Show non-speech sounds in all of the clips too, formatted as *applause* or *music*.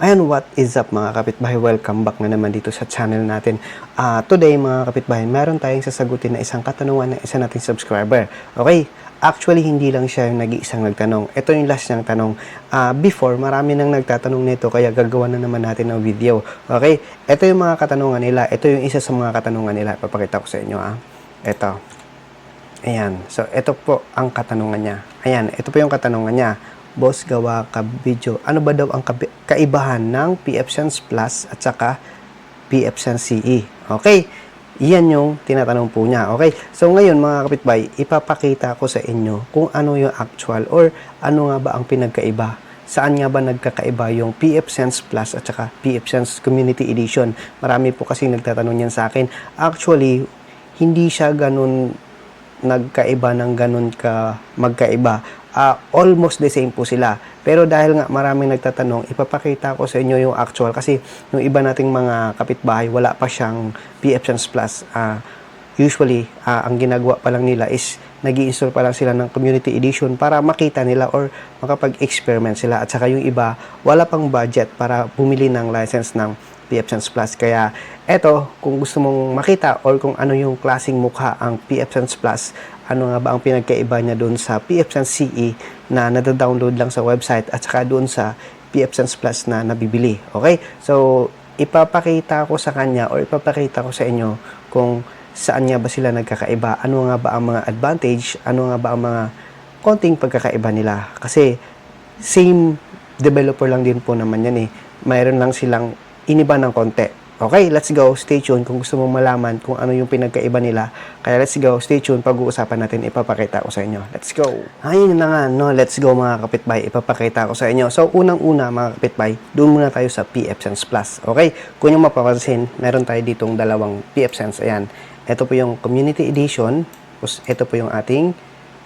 Ayan, what is up mga kapitbahay? Welcome back na naman dito sa channel natin. Ah, today mga kapitbahay, meron tayong sasagutin na isang katanungan ng isa nating subscriber. Okay? Actually, hindi lang siya yung nag-iisang nagtanong. Ito yung last niyang tanong. Ah, before, marami nang nagtatanong nito, kaya gagawa na naman natin ng video. Okay? Ito yung mga katanungan nila. Ito yung isa sa mga katanungan nila. Papakita ko sa inyo ah. Ito. Ayan. So, ito po ang katanungan niya. Ayan. Ito po yung katanungan niya. Boss, gawa ka video. Ano ba daw ang kaibahan ng PF Sense Plus at saka PF Sense CE? Okay. Iyan yung tinatanong po niya. Okay. So, ngayon mga kapitbahay, ipapakita ko sa inyo kung ano yung actual or ano nga ba ang pinagkaiba saan nga ba nagkakaiba yung PF Sense Plus at saka PF Sense Community Edition. Marami po kasi nagtatanong yan sa akin. Actually, hindi siya ganun nagkaiba ng ganun ka magkaiba. Ah, almost the same po sila. Pero dahil nga maraming nagtatanong, ipapakita ko sa inyo yung actual kasi yung iba nating mga kapitbahay wala pa siyang PF Sense Plus. Ah, usually, ah, ang ginagawa pa lang nila is nag install pa lang sila ng community edition para makita nila or makapag-experiment sila. At saka yung iba, wala pang budget para bumili ng license ng PF Sense Plus. Kaya eto, kung gusto mong makita or kung ano yung klaseng mukha ang PF Sense Plus, ano nga ba ang pinagkaiba niya doon sa PF Sense CE na nada-download lang sa website at saka doon sa PF Sense Plus na nabibili. Okay? So, ipapakita ko sa kanya or ipapakita ko sa inyo kung saan nga ba sila nagkakaiba, ano nga ba ang mga advantage, ano nga ba ang mga konting pagkakaiba nila. Kasi same developer lang din po naman yan eh. Mayroon lang silang iniba ng konti. Okay, let's go. Stay tuned kung gusto mong malaman kung ano yung pinagkaiba nila. Kaya let's go. Stay tuned. Pag-uusapan natin, ipapakita ko sa inyo. Let's go. Ayun na nga, no? Let's go mga kapitbay. Ipapakita ko sa inyo. So, unang-una mga kapitbay, doon muna tayo sa PF Sense Plus. Okay? Kung yung mapapansin, meron tayo ditong dalawang PF Sense. Ayan. Ito po yung Community Edition. Tapos, ito po yung ating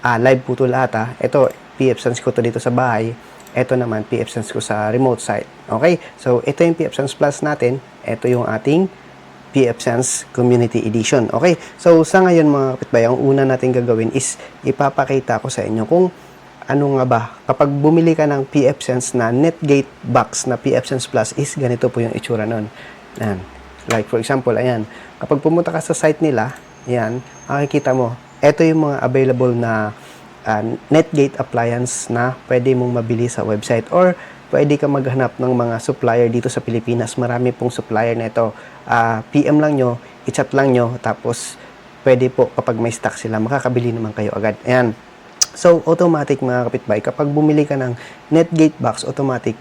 ah, live po to lahat ah. Ito, PF Sense ko to dito sa bahay. Ito naman, PF Sense ko sa remote site. Okay? So, ito yung PF Sense Plus natin. Ito yung ating PF Sense Community Edition. Okay? So, sa ngayon mga kapitbahay, ang una natin gagawin is ipapakita ko sa inyo kung ano nga ba, kapag bumili ka ng PF Sense na Netgate box na PF Sense Plus is ganito po yung itsura nun. Ayan. Like for example, ayan. Kapag pumunta ka sa site nila, ayan, makikita mo, ito yung mga available na uh, Netgate appliance na pwede mong mabili sa website or pwede ka maghanap ng mga supplier dito sa Pilipinas. Marami pong supplier na ito. Ah, PM lang nyo, i-chat lang nyo, tapos pwede po kapag may stock sila, makakabili naman kayo agad. Ayan. So, automatic mga kapitbahay, kapag bumili ka ng Netgate box, automatic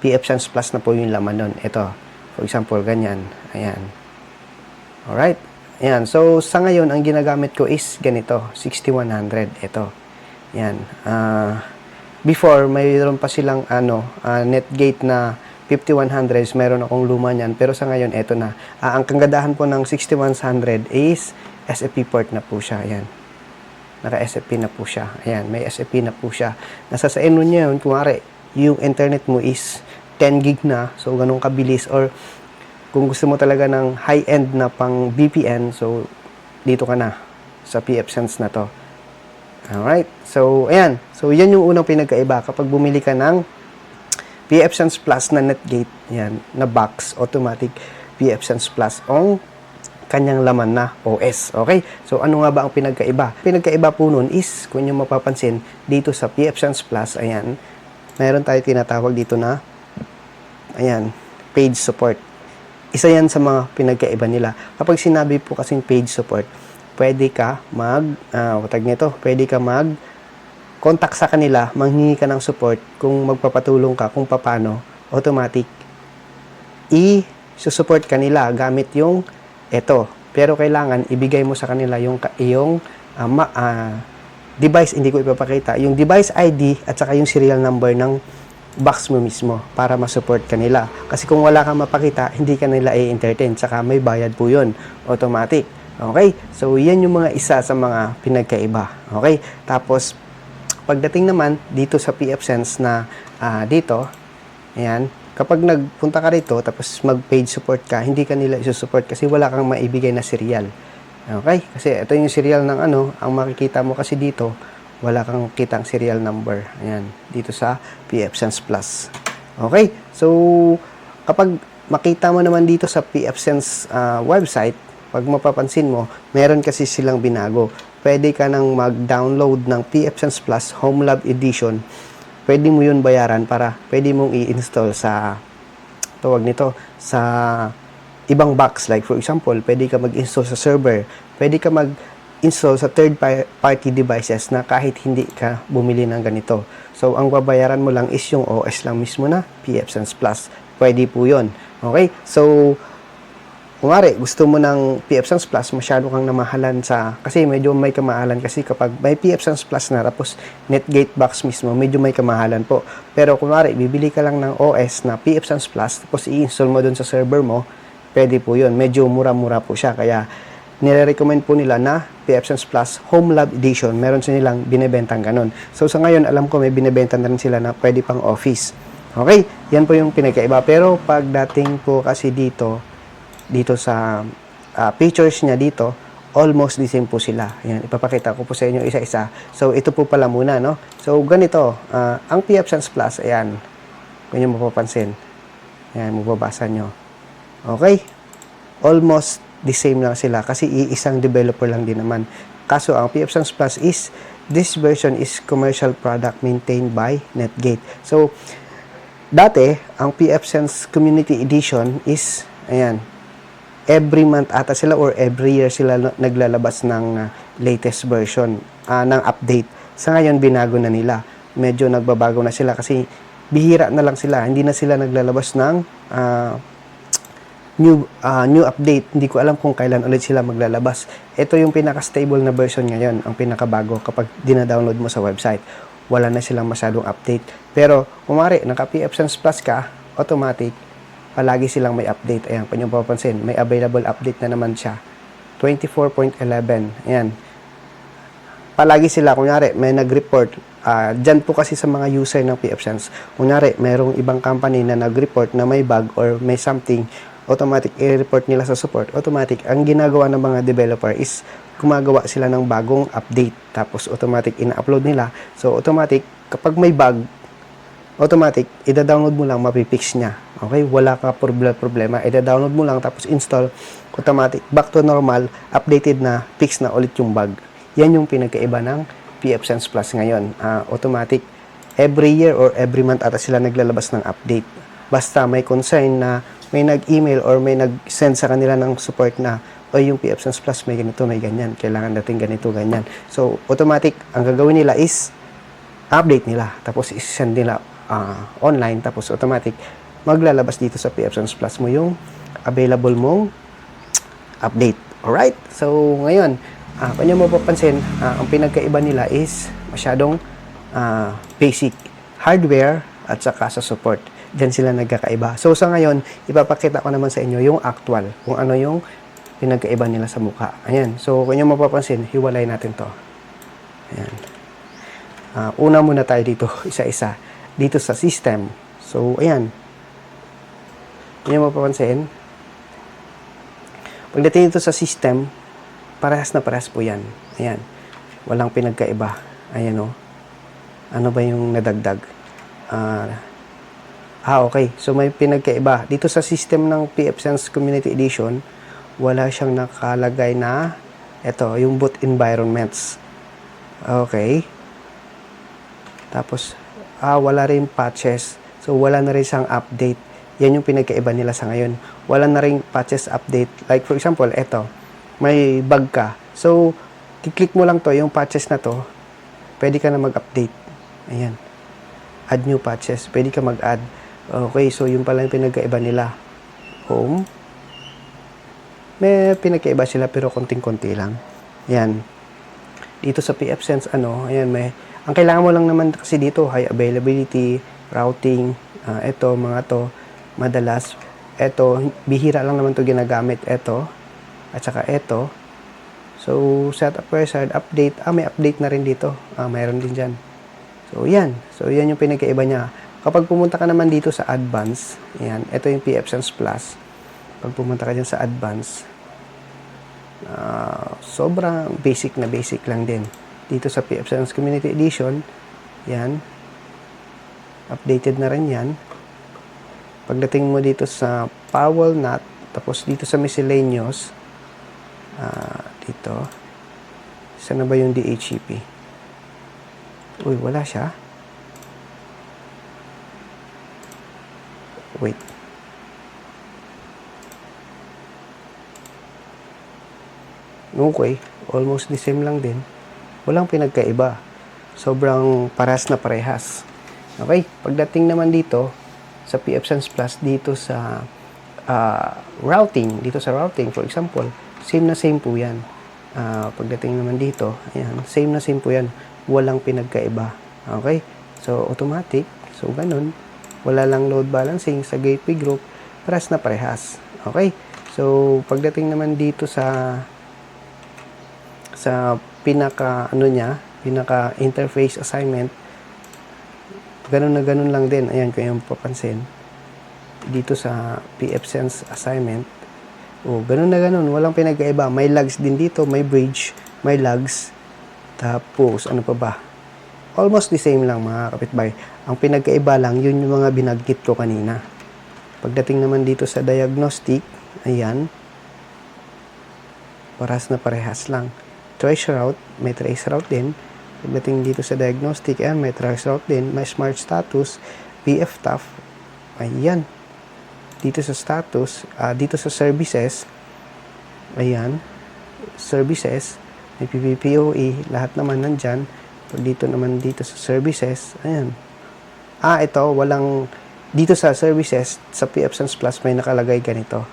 PF Sense Plus na po yung laman nun. Ito, for example, ganyan. Ayan. Alright. Ayan. So, sa ngayon, ang ginagamit ko is ganito, 6100. Ito. Ayan. Ah, before, mayroon pa silang ano, ah, Netgate na 5100s. Meron akong luma niyan. Pero sa ngayon, ito na. Ah, ang kagadahan po ng 6100 is SFP port na po siya. Ayan. Naka-SFP na po siya. Ayan, may SFP na po siya. Nasa sa eno niya yun, kumari, yung internet mo is 10 gig na, so ganun kabilis. Or kung gusto mo talaga ng high-end na pang VPN, so dito ka na sa PF Sense na to. Alright, so ayan. So yan yung unang pinagkaiba. Kapag bumili ka ng PF Sense Plus na Netgate, yan, na box, automatic PF Sense Plus ang kanyang laman na OS. Okay? So, ano nga ba ang pinagkaiba? Pinagkaiba po nun is, kung nyo mapapansin, dito sa PF Sense Plus, ayan, meron tayo tinatawag dito na, ayan, page support. Isa yan sa mga pinagkaiba nila. Kapag sinabi po kasing page support, pwede ka mag, ah, tag nito, pwede ka mag, contact sa kanila, manghingi ka ng support kung magpapatulong ka kung paano, automatic, i-support kanila gamit yung ito. Pero kailangan ibigay mo sa kanila yung ka- yung ah, ma- ah, device, hindi ko ipapakita, yung device ID at saka yung serial number ng box mo mismo para ma-support kanila. Kasi kung wala kang mapakita, hindi ka nila i-entertain. Saka may bayad po yun. Automatic. Okay? So, yan yung mga isa sa mga pinagkaiba. Okay? Tapos, pagdating naman dito sa PF Sense na ah, dito, ayan, kapag nagpunta ka rito tapos mag-page support ka, hindi ka nila isusupport kasi wala kang maibigay na serial. Okay? Kasi ito yung serial ng ano, ang makikita mo kasi dito, wala kang kitang serial number. Ayan, dito sa PF Sense Plus. Okay? So, kapag makita mo naman dito sa PF Sense ah, website, pag mapapansin mo, meron kasi silang binago. Pwede ka nang mag-download ng PF Sense Plus Home Lab Edition. Pwede mo yun bayaran para pwede mong i-install sa tawag nito sa ibang box. Like for example pwede ka mag-install sa server. Pwede ka mag-install sa third pa- party devices na kahit hindi ka bumili ng ganito. So ang babayaran mo lang is yung OS lang mismo na PF Sense Plus. Pwede po yon okay? So Kumari, gusto mo ng PF Sans Plus, masyado kang namahalan sa, kasi medyo may kamahalan kasi kapag may PF Sans Plus na, tapos Netgate box mismo, medyo may kamahalan po. Pero kumari, bibili ka lang ng OS na PF Sans Plus, tapos i-install mo dun sa server mo, pwede po yun. Medyo mura-mura po siya. Kaya, nire-recommend po nila na PF Sans Plus Home Lab Edition. Meron silang binebentang ganun. So, sa ngayon, alam ko may binebenta na rin sila na pwede pang office. Okay, yan po yung pinagkaiba. Pero pagdating po kasi dito, dito sa ah, pictures niya dito, almost the same po sila. Ayan, ipapakita ko po sa inyo isa-isa. So, ito po pala muna, no? So, ganito, ah, ang PF Sense Plus, ayan, kung nyo mapapansin, ayan, mababasa nyo. Okay? Almost the same lang sila kasi iisang developer lang din naman. Kaso, ang PF Sense Plus is, this version is commercial product maintained by Netgate. So, dati, ang PF Sense Community Edition is, ayan, every month ata sila or every year sila na- naglalabas ng uh, latest version uh, ng update. Sa ngayon, binago na nila. Medyo nagbabago na sila kasi bihira na lang sila. Hindi na sila naglalabas ng uh, new uh, new update. Hindi ko alam kung kailan ulit sila maglalabas. Ito yung pinaka-stable na version ngayon, ang pinakabago kapag dina-download mo sa website. Wala na silang masyadong update. Pero, kumari, naka-PF Plus ka, automatic, palagi silang may update. Ayan, kung nyo papansin, may available update na naman siya. 24.11. Ayan. Palagi sila, kunyari, may nag-report. Ah, dyan po kasi sa mga user ng PF Sense. Kunyari, merong ibang company na nag-report na may bug or may something, automatic i-report nila sa support. Automatic, ang ginagawa ng mga developer is gumagawa sila ng bagong update. Tapos automatic ina-upload nila. So automatic, kapag may bug, automatic, ida-download mo lang, mapipix niya. Okay? Wala ka proble- problema. Ida-download mo lang, tapos install, automatic, back to normal, updated na, fix na ulit yung bug. Yan yung pinagkaiba ng PF Sense Plus ngayon. Ah, automatic, every year or every month ata sila naglalabas ng update. Basta may concern na may nag-email or may nag-send sa kanila ng support na o yung PF Sense Plus may ganito, may ganyan. Kailangan natin ganito, ganyan. So, automatic, ang gagawin nila is update nila. Tapos, isend nila ah, online. Tapos, automatic, maglalabas dito sa PF Sense Plus mo yung available mong update. Alright? So, ngayon, ah, kung nyo mapapansin, ah, ang pinagkaiba nila is masyadong ah, basic hardware at saka sa support. Diyan sila nagkakaiba. So, sa ngayon, ipapakita ko naman sa inyo yung actual, kung ano yung pinagkaiba nila sa mukha. Ayan. So, kung nyo mapapansin, hiwalay natin to. Ayan. Ah, una muna tayo dito, *laughs* isa-isa. Dito sa system. So, ayan. Kung nyo mapapansin, pagdating dito sa system, parehas na parehas po yan. Ayan. Walang pinagkaiba. Ayan o. Ano ba yung nadagdag? Ah, ah, okay. So, may pinagkaiba. Dito sa system ng PF Sense Community Edition, wala siyang nakalagay na ito, yung boot environments. Okay. Tapos, ah, wala rin patches. So, wala na rin siyang update. Yan yung pinagkaiba nila sa ngayon. Wala na rin patches update. Like, for example, ito, may bug ka. So, kiklik mo lang to, yung patches na to, pwede ka na mag-update. Ayan. Add new patches. Pwede ka mag-add. Okay, so yung pala yung pinagkaiba nila. Home. May pinagkaiba sila pero konting-konti lang. Ayan. Dito sa PF ano, ayan, may, ang kailangan mo lang naman kasi dito, high availability, routing, ah, ito, mga to, madalas, ito, bihira lang naman to ginagamit, ito, at saka ito. So, setup wizard, update, ah, may update na rin dito. Ah, mayroon din dyan. So, yan. So, yan yung pinagkaiba niya. Kapag pumunta ka naman dito sa advance, yan, ito yung PF Sense Plus. Pag pumunta ka dyan sa advance, ah, sobrang basic na basic lang din. Dito sa PF Sense Community Edition, yan, updated na rin yan. Pagdating mo dito sa Powell nut, tapos dito sa miscellaneous, ah, dito, saan na ba yung DHCP? Uy, wala siya. Wait. Okay, almost the same lang din. Walang pinagkaiba. Sobrang paras na parehas. Okay, pagdating naman dito sa PF Sense Plus dito sa ah, routing, dito sa routing for example, same na same po 'yan. Ah, pagdating naman dito, ayan, same na same po 'yan. Walang pinagkaiba. Okay? So automatic, so ganun. Wala lang load balancing sa gateway group, paras na parehas. Okay? So pagdating naman dito sa sa pinaka ano niya, pinaka interface assignment, ganun na ganun lang din. Ayan, kung yung papansin. Dito sa PF Sense assignment, o ganun na ganun, walang pinagkaiba. May lags din dito, may bridge, may lags. Tapos, ano pa ba? Almost the same lang mga kapitbahay. Ang pinagkaiba lang, yun yung mga binagkit ko kanina. Pagdating naman dito sa diagnostic, ayan, paras na parehas lang. Trace route, may trace route din. Pagdating dito sa diagnostic, ayan, may trace route din. May smart status, PF TAF, ayan. Dito sa status, ah, dito sa services, ayan, services, may PPPoE, lahat naman nandyan. Pag dito naman dito sa services, ayan. Ah, ito, walang, dito sa services, sa PF Sense Plus, may nakalagay ganito.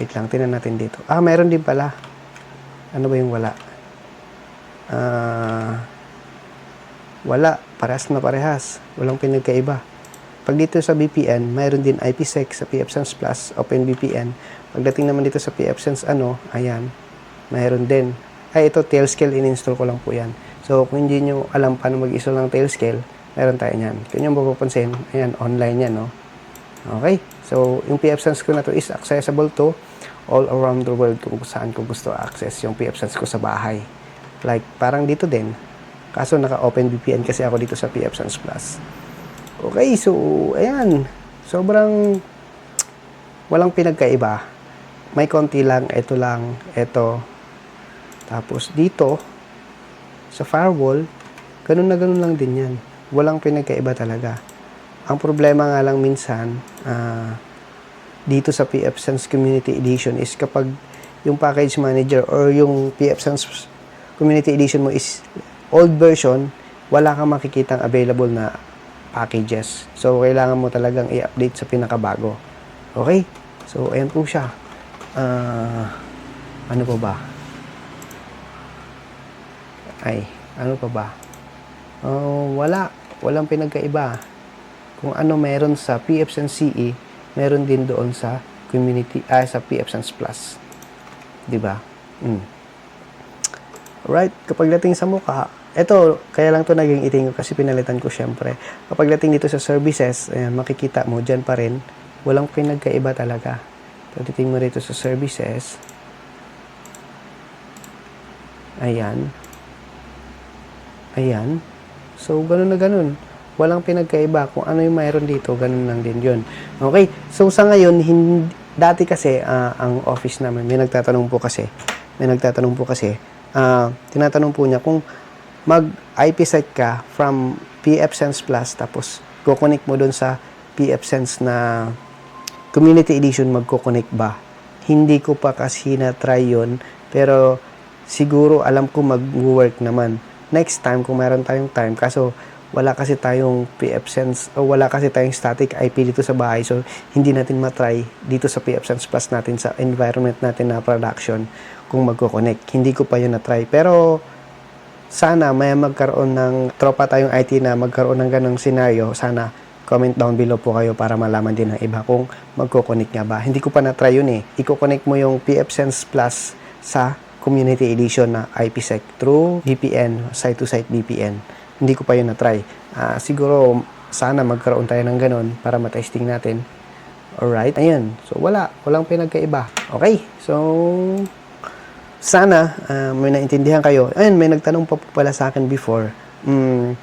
Wait lang, tinan natin dito. Ah, meron din pala. Ano ba yung wala? Ah, wala. Parehas na parehas. Walang pinagkaiba. Pag dito sa VPN, mayroon din IPsec sa PFSense Plus, OpenVPN. Pagdating naman dito sa PFSense ano, ayan, mayroon din. Ay, ito, Tailscale, in-install ko lang po yan. So, kung hindi nyo alam paano mag-install ng Tailscale, meron tayo niyan. Kung nyo mapapansin, ayan, online yan, no? Okay? So, yung PFSense ko na to is accessible to all around the world kung saan ko gusto access yung PFSense ko sa bahay. Like, parang dito din. Kaso naka-open VPN kasi ako dito sa PFSense Plus. Okay, so, ayan. Sobrang walang pinagkaiba. May konti lang, ito lang, ito. Tapos dito, sa firewall, ganun na ganun lang din yan. Walang pinagkaiba talaga. Ang problema nga lang minsan, ah, dito sa PF Sense Community Edition is kapag yung package manager or yung PF Sense Community Edition mo is old version, wala kang makikitang available na packages. So, kailangan mo talagang i-update sa pinakabago. Okay? So, ayan po siya. Ah, ano pa ba? Ay, ano pa ba? Oh, wala. Walang pinagkaiba. Kung ano meron sa PFSense CE, meron din doon sa community, ah, sa PFSense Plus. 'Di ba? Mm. Alright, kapag dating sa mukha, ito, kaya lang to naging iting ko kasi pinalitan ko syempre. Kapag dating dito sa services, ayan, makikita mo dyan pa rin, walang pinagkaiba talaga. Pagdating mo dito sa services, ayan, ayan, so ganun na ganun. Walang pinagkaiba. Kung ano yung mayroon dito, ganun lang din yun. Okay, so sa ngayon, hindi, dati kasi, ah, ang office namin, may nagtatanong po kasi, may nagtatanong po kasi, ah, tinatanong po niya kung mag IPsec ka from PFSense Plus tapos kukonek mo doon sa PFSense na community edition magko-connect ba? Hindi ko pa kasi na-try yun pero siguro alam ko mag-work naman. Next time kung meron tayong time kaso wala kasi tayong PFSense o wala kasi tayong static IP dito sa bahay so hindi natin matry dito sa PFSense Plus natin sa environment natin na production kung magko-connect. Hindi ko pa yun na-try pero sana may magkaroon ng tropa tayong IT na magkaroon ng ganong scenario. Sana comment down below po kayo para malaman din ng iba kung magko-connect nga ba. Hindi ko pa na-try yun eh. Iko-connect mo yung PFSense Plus sa community edition na IPsec through VPN, site-to-site VPN. Hindi ko pa yun na-try. Ah, siguro sana magkaroon tayo ng ganon para matesting natin. Alright, ayun. So wala, walang pinagkaiba. Okay, so sana ah, may naintindihan kayo. Ayun, may nagtanong pa po pala sa akin before. Mm,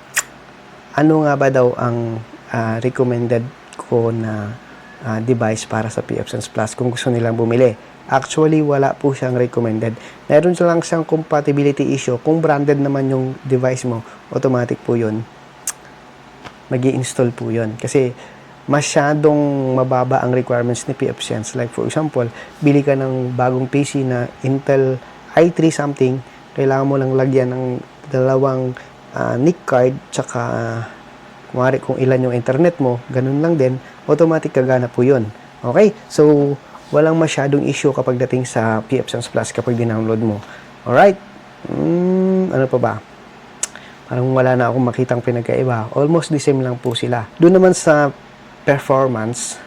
ano nga ba daw ang ah, recommended ko na ah, device para sa PFSense Plus kung gusto nilang bumili. Actually, wala po siyang recommended. Meron lang siyang compatibility issue. Kung branded naman yung device mo, automatic po yun. mag install po yun. Kasi masyadong mababa ang requirements ni PFSense. Like for example, bili ka ng bagong PC na Intel i3 something, kailangan mo lang lagyan ng dalawang ah, NIC card, tsaka kumari kung ilan yung internet mo, ganun lang din, automatic kagana po yun. Okay? So, walang masyadong issue kapag dating sa PFSense Plus kapag dinownload mo. Alright? Mm, ano pa ba? Parang wala na akong makitang pinagkaiba. Almost the same lang po sila. Doon naman sa performance,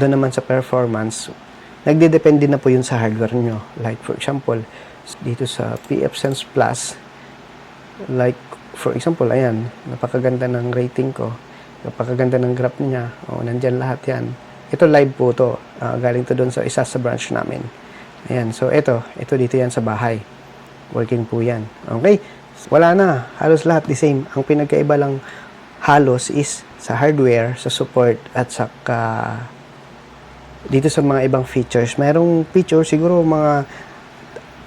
doon naman sa performance, nagdedepende na po yun sa hardware nyo. Like for example, dito sa PFSense Plus, like for example, ayan, napakaganda ng rating ko. Napakaganda ng graph niya. O, nandyan lahat yan. Ito live po to. Ah, galing to doon sa isa sa branch namin. Ayan, so ito, ito dito yan sa bahay. Working po yan. Okay? Wala na. Halos lahat the same. Ang pinagkaiba lang halos is sa hardware, sa support, at sa dito sa mga ibang features. Merong feature siguro mga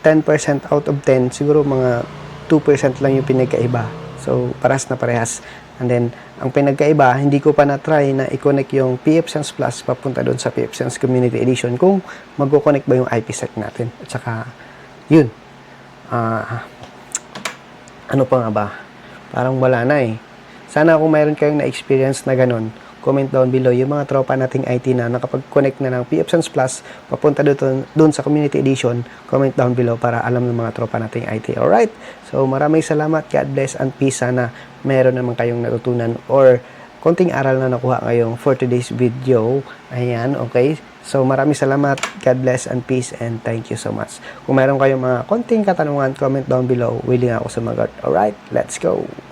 10% out of 10, siguro mga 2% lang yung pinagkaiba. So, parehas na parehas. And then, ang pinagkaiba, hindi ko pa na-try na i-connect yung PFSense Plus papunta doon sa PFSense Community Edition kung mag-connect ba yung IPsec natin. At saka, yun. Ah, ano pa nga ba? Parang wala na eh. Sana kung mayroon kayong na-experience na ganun, comment down below yung mga tropa nating IT na nakapag-connect na ng PFSense Plus papunta doon, doon sa Community Edition, comment down below para alam ng mga tropa nating IT. Alright? So maraming salamat, God bless and peace. Sana meron naman kayong natutunan or konting aral na nakuha ngayong for today's video. Ayan, okay? So maraming salamat, God bless and peace and thank you so much. Kung meron kayong mga konting katanungan, comment down below. Willing ako sumagot. Alright? Let's go!